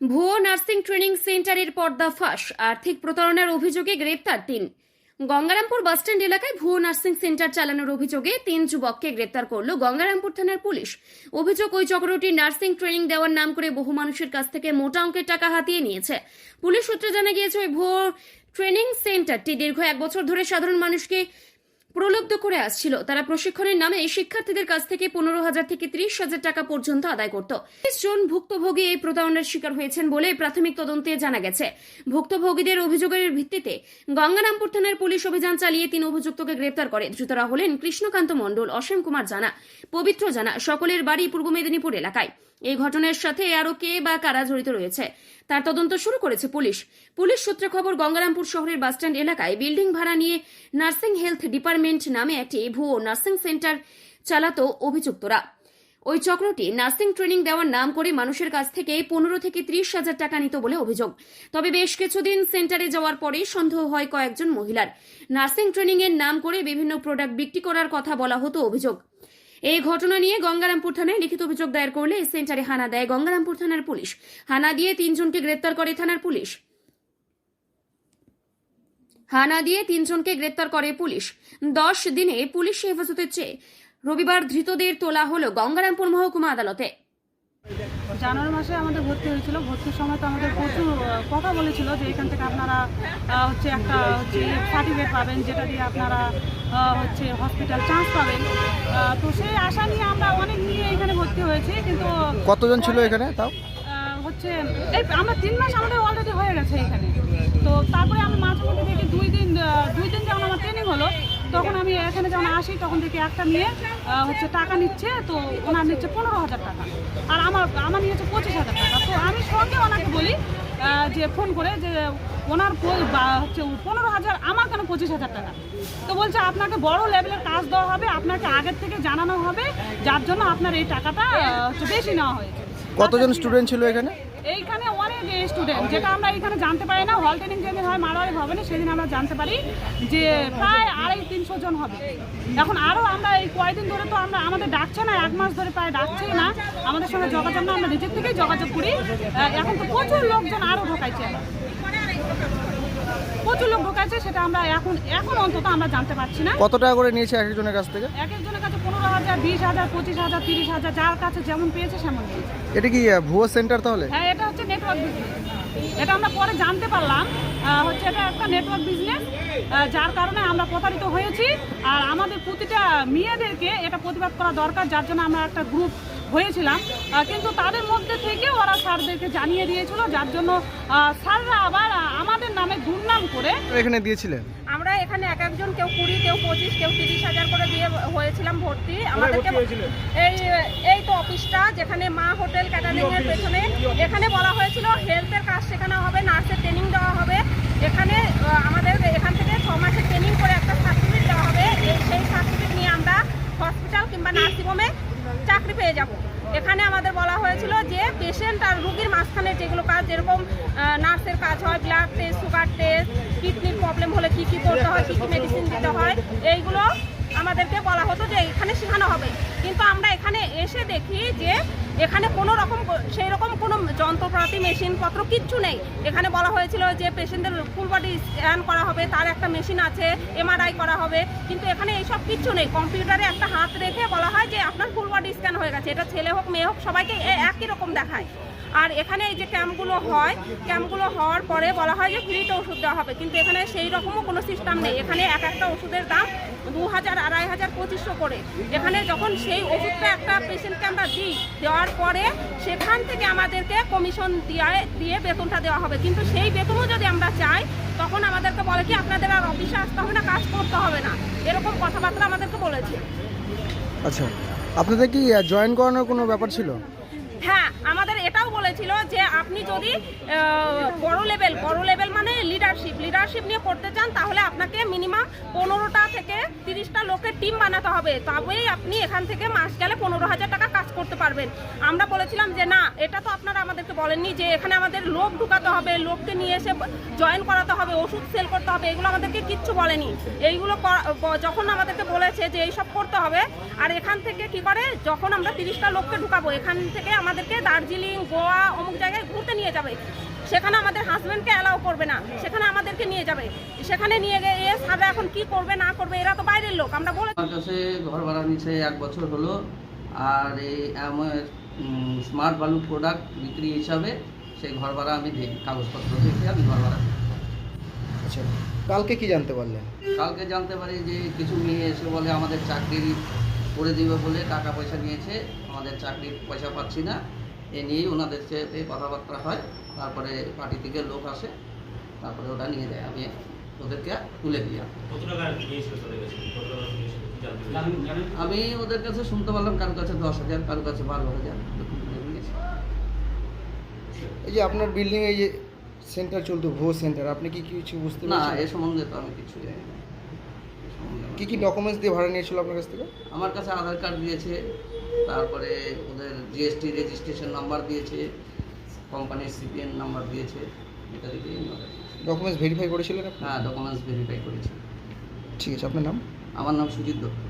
ভুয়ো nursing training সেন্টারের পর্দা ফাঁস আর্থিক প্রতারণার অভিযোগে গ্রেপ্তার তিন। গঙ্গারামপুর বাসস্ট্যান্ড এলাকায় ভুয়ো নার্সিং সেন্টার চালানোর অভিযোগে তিন যুবককে গ্রেপ্তার করল গঙ্গারামপুর থানার পুলিশ। অভিযোগ ওই চক্রটি নার্সিং ট্রেনিং দেওয়ার নাম করে বহু মানুষের কাছ থেকে মোটা অঙ্কের টাকা হাতিয়ে নিয়েছে। পুলিশ সূত্রে জানা গিয়েছে, ওই ভুয়ো ট্রেনিং সেন্টারটি দীর্ঘ এক বছর ধরে সাধারণ মানুষকে প্রলুব্ধ করে আসছিল। তারা প্রশিক্ষণের নামে শিক্ষার্থীদের কাছ থেকে পনেরো হাজার থেকে ত্রিশ হাজার টাকা পর্যন্ত আদায় করত। জন ভুক্তভোগী এই প্রতারণার শিকার হয়েছেন বলে প্রাথমিক তদন্তে জানা গেছে। ভুক্তভোগীদের অভিযোগের ভিত্তিতে গঙ্গারামপুর থানার পুলিশ অভিযান চালিয়ে তিন অভিযুক্তকে গ্রেপ্তার করে। ধৃতরা হলেন কৃষ্ণকান্ত মণ্ডল, অসীম কুমার জানা, পবিত্র জানা, সকলের বাড়ি পূর্ব মেদিনীপুর এলাকায়। এই ঘটনার সাথে আরও কে বা কারা জড়িত রয়েছে, তার তদন্ত শুরু করেছে পুলিশ। পুলিশ সূত্রে খবর, গঙ্গারামপুর শহরের বাসস্ট্যান্ড এলাকায় বিল্ডিং ভাড়া নিয়ে নার্সিং হেলথ ডিপার্টমেন্ট নামে একটি ভুয়ো নার্সিং সেন্টার চালাতো অভিযুক্তরা। ওই চক্রটি নার্সিং ট্রেনিং দেওয়ার নাম করে মানুষের কাছ থেকে পনেরো থেকে ত্রিশ হাজার টাকা নিত বলে অভিযোগ। তবে বেশ কিছুদিন সেন্টারে যাওয়ার পরে সন্দেহ হয় কয়েকজন মহিলার। নার্সিং ট্রেনিং এর নাম করে বিভিন্ন প্রোডাক্ট বিক্রি করার কথা বলা হতো অভিযোগ। এই ঘটনা নিয়ে গঙ্গারামপুর থানায় লিখিত অভিযোগ দায়ের করলে এই সেন্টারে হানা দেয় গঙ্গারামপুর থানার পুলিশ। হানা দিয়ে তিনজনকে গ্রেপ্তার করে থানার পুলিশ। হানা দিয়ে তিনজনকে গ্রেপ্তার করে পুলিশ। দশ দিনে পুলিশ হেফাজতের চেয়ে রবিবার ধৃতদের তোলা হল গঙ্গারামপুর মহকুমা আদালতে। জানুয়ারি মাসে আমাদের ভর্তি হয়েছিল। ভর্তির সময় তো আমাদের প্রচুর কথা বলেছিল যে এখান থেকে আপনারা হচ্ছে একটা হচ্ছে সার্টিফিকেট পাবেন যেটা দিয়ে আপনারা হচ্ছে হসপিটাল চান্স পাবেন। তো সেই আশা নিয়ে আমরা অনেক নিয়ে এখানে ভর্তি হয়েছি কিন্তু কতজন ছিল এখানে তাও? হচ্ছে এই আমরা তিন মাস আমাদের অলরেডি হয়ে গেছে এখানে। তো তারপরে আমি মাঝে মধ্যে দুই দিন দুই দিন যখন আমার ট্রেনিং হলো তখন আমি এখানে যখন আসি, তখন দেখি একটা মেয়ে হচ্ছে টাকা নিচ্ছে, তো ওনার নিচ্ছে পনেরো হাজার টাকা। আর আমার আমার নিয়েছে পঁচিশ হাজার টাকা। তো আমি সঙ্গে ওনাকে বলি যে ফোন করে যে ওনার হচ্ছে পনেরো হাজার, আমার কেন পঁচিশ হাজার টাকা? তো বলছে, আপনাকে বড় লেভেলের কাজ দেওয়া হবে, আপনাকে আগের থেকে জানানো হবে, যার জন্য আপনার এই টাকাটা হচ্ছে বেশি নেওয়া হয়েছে। কতজন স্টুডেন্ট ছিল এখানে? এইখানে অনেক স্টুডেন্ট যেটা আমরা এখানে জানতে পারি না হল ট্রেনিং যেদিন হয় মারোয়ারি ভবনে, সেদিন আমরা জানতে পারি যে প্রায় আড়াই তিনশো জন হবে। এখন আরও আমরা এই কয়েকদিন ধরে তো আমরা, আমাদের ডাকছে না, এক মাস ধরে প্রায় ডাকছেই না। আমাদের সঙ্গে যোগাযোগ না, আমরা নিজের থেকেই যোগাযোগ করি। এখন তো প্রচুর লোকজন আরও ঢোকাইছে। প্রচুর লোক ঢোকাইছে সেটা আমরা এখন এখন অন্তত আমরা জানতে পারছি না। কত টাকা করে নিয়েছে এক একজনের কাছ থেকে? এক একজনের কাছে পনেরো হাজার বিশ হাজার পঁচিশ হাজার তিরিশ হাজার যার কাছে যেমন পেয়েছে সেমন পেয়েছে। এটা কি ভুয়ো সেন্টার তাহলে? হ্যাঁ এটা হচ্ছে নেটওয়ার্ক বিজনেস এটা আমরা পরে জানতে পারলাম। হচ্ছে এটা একটা নেটওয়ার্ক বিজনেস যার কারণে আমরা প্রতারিত হয়েছি। আর আমাদের প্রতিটা মেয়েদেরকে এটা প্রতিবাদ করা দরকার যার জন্য আমরা একটা গ্রুপ হয়েছিলাম। কিন্তু তাদের মধ্যে থেকে ওরা স্যারদেরকে জানিয়ে দিয়েছিল যার জন্য আহ, স্যাররা আবার আমাদের নামে দুর্নাম করে এখানে দিয়েছিলেন? আমরা এখানে এক একজন কেউ কুড়ি কেউ পঁচিশ কেউ তিরিশ হাজার করে দিয়ে হয়েছিলাম ভর্তি। আমাদেরকে এই এই তো অফিসটা যেখানে মা হোটেল ক্যাটারিং এর পেছনে। এখানে বলা হয়েছিল শেখানো হবে, নার্সের ট্রেনিং দেওয়া হবে। এখানে আমাদের এখান থেকে ছ মাসের ট্রেনিং করে একটা সার্টিফিকেট দেওয়া হবে। সেই সার্টিফিকেট নিয়ে আমরা হসপিটাল কিংবা নার্সিংহোমে চাকরি পেয়ে যাব। এখানে আমাদের বলা হয়েছিল যে পেশেন্ট আর রুগীর মাঝখানে যেগুলো কাজ, যেরকম নার্সের কাজ হয় ব্লাড টেস্ট সুগার টেস্ট কিডনির প্রবলেম হলে কি কি করতে হয়, কী কী মেডিসিন দিতে হয়, এইগুলো আমাদেরকে বলা হতো যে এখানে শেখানো হবে। কিন্তু আমরা এখানে এসে দেখি যে এখানে কোনো রকম সেই রকম কোনো যন্ত্রপাতি, মেশিনপত্র কিচ্ছু নেই। এখানে বলা হয়েছিল যে পেশেন্টের ফুল বডি স্ক্যান করা হবে, তার একটা মেশিন আছে এমআরআই করা হবে। কিন্তু এখানে এইসব কিচ্ছু নেই। কম্পিউটারে একটা হাত রেখে বলা হয় যে আপনার ফুল বডি স্ক্যান হয়ে গেছে। এটা ছেলে হোক, মেয়ে হোক, সবাইকে একই রকম দেখায়। আর এখানে এই যে ক্যাম্পগুলো হয়, ক্যাম্পগুলো হওয়ার পরে বলা হয় যে ফ্রিতে ওষুধ দেওয়া হবে। কিন্তু এখানে সেই রকমও কোনো সিস্টেম নেই। এখানে এক একটা ওষুধের দাম দু হাজার, আড়াই হাজার, পঁচিশশো করে। এখানে যখন সেই ওষুধটা একটা পেশেন্টকে আমরা দিই, দেওয়ার পরে সেখান থেকে আমাদেরকে কমিশন দিয়ে দিয়ে বেতনটা দেওয়া হবে। কিন্তু সেই বেতনও যদি আমরা চাই, তখন আমাদেরকে বলে কি, আপনাদের আর অফিসে আসতে হবে না, কাজ করতে হবে না। এরকম কথাবার্তা আমাদেরকে বলেছে। আচ্ছা আপনাদের কি জয়েন করানোর কোনো ব্যাপার ছিল? হ্যাঁ আমাদের এটাও বলেছিল যে আপনি যদি বড় লেভেল বড় লেভেল মানে লিডারশিপ লিডারশিপ নিয়ে করতে চান, তাহলে আপনাকে মিনিমাম পনেরোটা থেকে তিরিশটা লোকের টিম বানাতে হবে। তবেই আপনি এখান থেকে মাস গেলে পনেরো হাজার টাকা করতে পারবেন। আমরা বলেছিলাম যে, না, এটা তো আপনারা আমাদেরকে বলেননি যে, এখানে আমাদের লোক ঢুকাতে হবে, লোককে নিয়ে এসে জয়েন করাতে হবে, ওষুধ সেল করতে হবে, এগুলো আমাদেরকে কিচ্ছু বলেনি। এইগুলো যখন আমাদেরকে বলেছে যে এইসব করতে হবে, আর এখান থেকে কি করে? যখন আমরা তিরিশটা লোককে ঢুকাবো, এখান থেকে আমাদেরকে দার্জিলিং, গোয়া, অমুক জায়গায় ঘুরতে নিয়ে যাবে। সেখানে আমাদের হাজবেন্ডকে অ্যালাউ করবে না, সেখানে আমাদেরকে নিয়ে যাবে। সেখানে নিয়ে গিয়ে এ, সারা এখন কি করবে, না করবে, এরা তো বাইরের লোক। আমরা বলে ঘর ভাড়া নিচ্ছে এক বছর হলো আর এই আমার স্মার্ট ভ্যালু প্রোডাক্ট বিক্রি হিসাবে সেই ঘর ভাড়া আমি দিই কাগজপত্র দেখে আমি ঘর ভাড়া। আচ্ছা কালকে কি জানতে পারলেন? কালকে জানতে পারি যে কিছু মেয়ে এসে বলে আমাদের চাকরি করে দিবে বলে টাকা পয়সা নিয়েছে আমাদের চাকরির পয়সা পাচ্ছি না। এ নিয়েই ওনাদের সাথে কথাবার্তা হয় তারপরে পার্টি থেকে লোক আসে তারপরে ওটা নিয়ে যায়। আমি ওদেরকে তুলে পেরেছেন? আমি ওদের কাছে শুনতে পারলাম কারও কাছে দশ হাজার কারও কাছে বারো হাজার এই যে আপনার বিল্ডিং এই যে সেন্টার চলতো ভুয়ো সেন্টার আপনি কি কিছু বুঝতে না এ সম্বন্ধে তো আমি কিছু জানি না। কি কি ডকুমেন্টস দিয়ে ভাড়া নিয়েছিল আপনার কাছ থেকে? আমার কাছে আধার কার্ড দিয়েছে তারপরে ওদের জিএসটি রেজিস্ট্রেশন নাম্বার দিয়েছে কোম্পানির সিপিএন নাম্বার দিয়েছে এটা দিকে ডকুমেন্টস ভেরিফাই করেছিলেন আপনি? হ্যাঁ ডকুমেন্টস ভেরিফাই করেছি। ঠিক আছে আপনার নাম? আমার নাম সুজিত দত্ত।